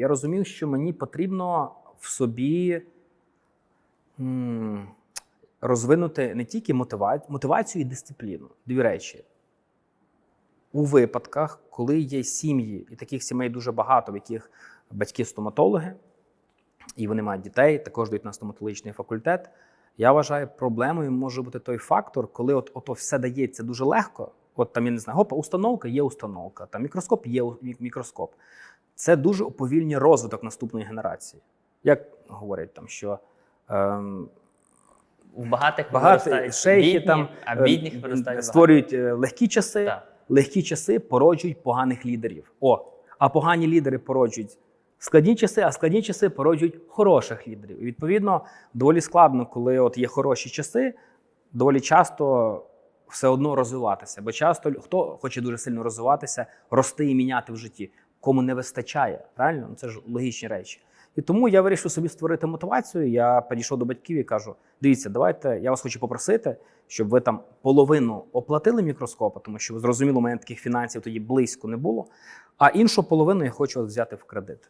я розумів, що мені потрібно в собі розвинути не тільки мотивацію і дисципліну. Дві речі. У випадках, коли є сім'ї, і таких сімей дуже багато, в яких батьки стоматологи, і вони мають дітей, також йдуть на стоматологічний факультет. Я вважаю, проблемою може бути той фактор, коли от, ото все дається дуже легко. От там я не знаю, гопа, установка є установка, там мікроскоп є мікроскоп. Це дуже уповільнює розвиток наступної генерації. Як говорять там, що ем, У багатих багато шейхи бідні, там а е, бідних виростають створюють е, легкі часи. Так. легкі часи породжують поганих лідерів. О, а погані лідери породжують складні часи, а складні часи породжують хороших лідерів. І відповідно, доволі складно, коли от є хороші часи, доволі часто все одно розвиватися. Бо часто хто хоче дуже сильно розвиватися, рости і міняти в житті, кому не вистачає. Правильно? Ну, Це ж логічні речі. І тому я вирішив собі створити мотивацію. Я підійшов до батьків і кажу: дивіться, давайте я вас хочу попросити, щоб ви там половину оплатили мікроскопа, тому що зрозуміло, у мене таких фінансів тоді близько не було. А іншу половину я хочу взяти в кредит.